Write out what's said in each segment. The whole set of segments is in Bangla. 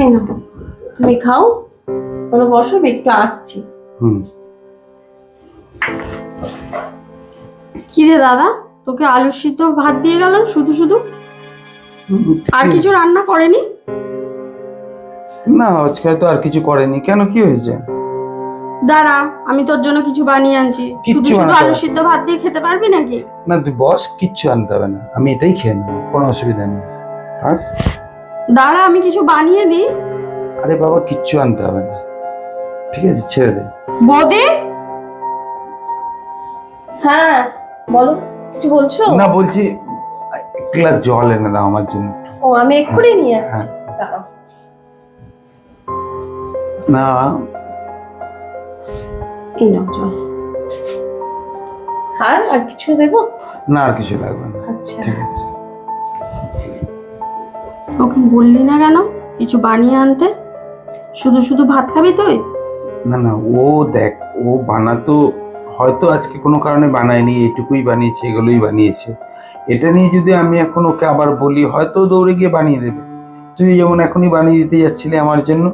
এই না তুমি খাও বলো বসো আমি একটু আসছি। হুম। কি রে দাদা তোকে আলু সিদ্ধ ভাত দিয়ে গেলাম শুধু শুধু? আর কিছু রান্না করেনি? না আজকে তো আর কিছু করেনি। কেন কি হয়েছে? দাঁড়া আমি তোর জন্য কিছু বানিয়ে আনছি। শুধু শুধু আলু সিদ্ধ ভাত দিয়ে খেতে পারবি নাকি? না তুই বস কিচ্ছু আনতে হবে না। আমি এটাই খেয়ে নেব কোনো অসুবিধা নেই। আর? দাঁড়া আমি কিছু বানিয়ে দিই। আরে বাবা কিচ্ছু আনতে হবে না। ঠিক আছে ছেড়ে দে। বোদে? হ্যাঁ বলো কিছু বলছো? না বলছি এক গ্লাস জল এনে দাও আমার জন্য। ও আমি এক্ষুনি নিয়ে আসছি। হ্যাঁ। দাঁড়াও। না। এই নাও চল আর আর কিছু দেবো? না আর কিছু লাগবে না। আচ্ছা। ঠিক আছে। ওকে বললি না কেন? কিছু বানিয়ে আনতে? শুধু শুধু ভাত খাবি তুই? না না, ও দেখ, ও বানাতো, হয়তো আজকে কোনো কারণে বানায়নি এটুকুই বানিয়েছে, এগুলোই বানিয়েছে। এটা নিয়ে যদি আমি এখন ওকে আবার বলি, হয়তো দৌড়ে গিয়ে বানিয়ে দেবে। তুই যেমন এখনই বানিয়ে দিতে যাচ্ছিলি আমার জন্য,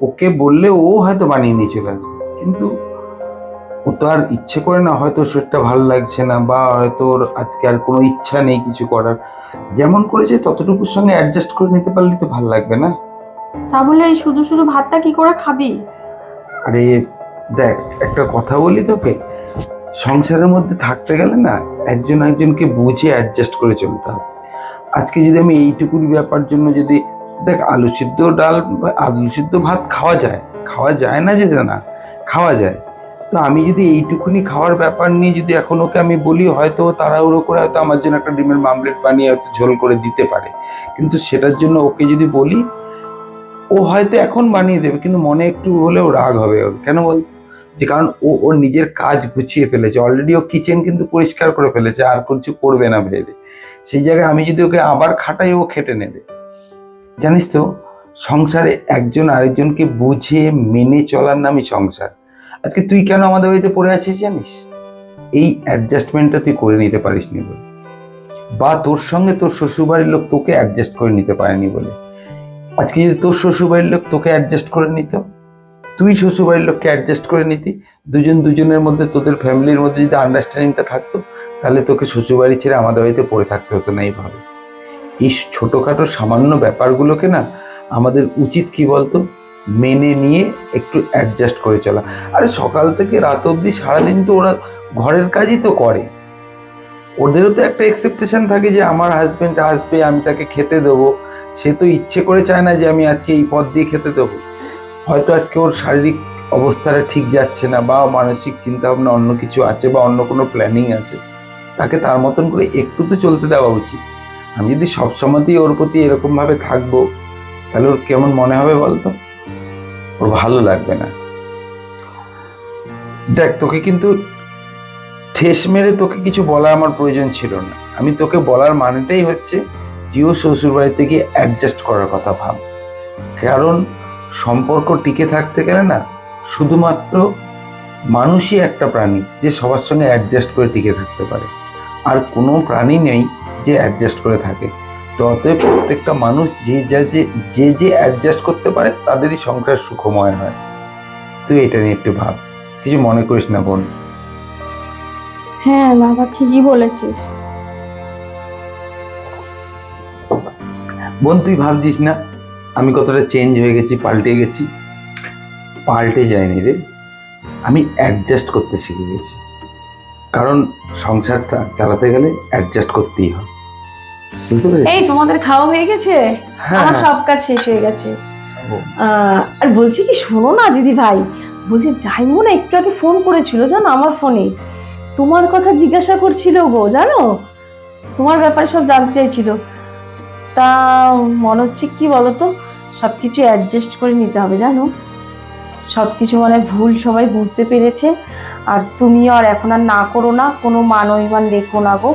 ওকে বললে ও হয়তো বানিয়ে নিয়ে চলে আসবে। কিন্তু ও তো আর ইচ্ছে করে না হয়তো শরীরটা ভালো লাগছে না বা হয়তো ওর আজকে আর কোনো ইচ্ছা নেই কিছু করার। যেমন করেছে ততটুকুর সঙ্গে অ্যাডজাস্ট করে নিতে পারলে তো ভালো লাগবে না? তা বলে এই শুধু শুধু ভাতটা কি করে খাবি? আরে দেখ একটা কথা বলি তোকে। সংসারের মধ্যে থাকতে গেলে না একজন একজনকে বুঝে অ্যাডজাস্ট করে চলতে হবে। আজকে যদি আমি এইটুকুর ব্যাপার জন্য যদি দেখ আলু সিদ্ধ ডাল বা আলু সিদ্ধ ভাত খাওয়া যায়। খাওয়া যায় না যে না খাওয়া যায়। তো আমি যদি এইটুকুনি খাওয়ার ব্যাপার নিয়ে যদি এখন ওকে আমি বলি, হয়তো তাড়াহুড়ো করে হয়তো আমার জন্য একটা ডিমের মামলেট বানিয়ে হয়তো ঝোল করে দিতে পারে। কিন্তু সেটার জন্য ওকে যদি বলি, ও হয়তো এখন বানিয়ে দেবে, কিন্তু মনে একটু হলেও রাগ হবে ওর। কেন বল? যে কারণ ও, ওর নিজের কাজ গুছিয়ে ফেলেছে। অলরেডি ও কিচেন কিন্তু পরিষ্কার করে ফেলেছে, আর কিছু করবে না ভেবে। সেই জায়গায় আমি যদি ওকে আবার খাটাই, ও খেটে নেবে। জানিস তো, সংসারে একজন আরেকজনকে বুঝে মেনে চলার নামই সংসার। আজকে তুই কেন আমাদের বাড়িতে পড়ে আছিস জানিস? এই অ্যাডজাস্টমেন্টটা তুই করে নিতে পারিস নি বলে। বা তোর সঙ্গে তোর শ্বশুরবাড়ির লোক তোকে অ্যাডজাস্ট করে নিতে পারেনি বলে। আজকে যদি তোর শ্বশুরবাড়ির লোক তোকে অ্যাডজাস্ট করে নিত, তুই শ্বশুরবাড়ির লোককে অ্যাডজাস্ট করে নিতি। দুজন দুজনের মধ্যে তোদের ফ্যামিলির মধ্যে যদি আন্ডারস্ট্যান্ডিংটা থাকতো, তাহলে তোকে শ্বশুরবাড়ি ছেড়ে আমাদের বাড়িতে পড়ে থাকতে হতো না এইভাবে। এই ছোটোখাটো সামান্য ব্যাপারগুলোকে না আমাদের উচিত কি বলতো? মেনে নিয়ে একটু অ্যাডজাস্ট করে চলা। আরে সকাল থেকে রাত অবধি সারাদিন তো ওরা ঘরের কাজই তো করে। ওদেরও তো একটা এক্সেপ্টেশন থাকে যে আমার হাজবেন্ড আসবে, আমি তাকে খেতে দেবো। সে তো ইচ্ছে করে চায় না যে আমি আজকে এই পথ দিয়ে খেতে দেবো। হয়তো আজকে ওর শারীরিক অবস্থাটা ঠিক যাচ্ছে না বা মানসিক চিন্তা ভাবনা অন্য কিছু আছে বা অন্য কোনো প্ল্যানিং আছে। তাকে তার মতন করে একটু তো চলতে দেওয়া উচিত। আমি যদি সবসময়তেই ওর প্রতি এরকমভাবে থাকব, তাহলে ওর কেমন মনে হবে বলতো? ওর ভালো লাগবে না। দেখ, তোকে কিন্তু ঠেস মেরে তোকে কিছু বলা আমার প্রয়োজন ছিল না। আমি তোকে বলার মানেটাই হচ্ছে জিও শ্বশুর বাড়িতে গিয়ে অ্যাডজাস্ট করার কথা ভাব। কারণ সম্পর্ক টিকে থাকতে গেলে না, শুধুমাত্র মানুষই একটা প্রাণী যে সবার সঙ্গে অ্যাডজাস্ট করে টিকে থাকতে পারে। আর কোনো প্রাণী নেই যে অ্যাডজাস্ট করে থাকে। তো অতএব প্রত্যেকটা মানুষ যে যা যে যে যে অ্যাডজাস্ট করতে পারে তাদেরই সংসার সুখময় হয়। তুই এটা নিয়ে একটু ভাব। কিছু মনে করিস না বোন। হ্যাঁ দাদা ঠিকই বলেছিস। বোন তুই ভাবছিস না আমি কতটা চেঞ্জ হয়ে গেছি পাল্টে গেছি? পাল্টে যায়নি রে। আমি অ্যাডজাস্ট করতে শিখে গেছি। কারণ সংসারটা চালাতে গেলে অ্যাডজাস্ট করতেই হয়। এই তোমাদের খাওয়া হয়ে গেছে? হ্যাঁ আমার হ্যাঁ। সব কাজ শেষ হয়ে গেছে। আর বলছি কি শোনো না দিদি ভাই বলছি জাইমু না একটু আগে ফোন করেছিল জানো আমার ফোনে। তোমার কথা জিজ্ঞাসা করছিল গো জানো? তোমার ব্যাপারে সব জানতে চাইছিল। তা মনে হচ্ছে কি বলতো সব কিছু অ্যাডজাস্ট করে নিতে হবে জানো? সব কিছু মানে ভুল সবাই বুঝতে পেরেছে। আর তুমিও আর এখন আর না করো না কোনো মান অভিমান রেখো না গো।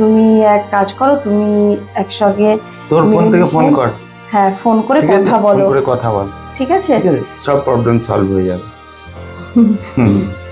তুমি এক কাজ করো তুমি একসঙ্গে তোর ফোন থেকে ফোন কর। হ্যাঁ ফোন করে কথা বলো। করে কথা বল। ঠিক আছে? সব প্রবলেম সলভ হয়ে যাবে।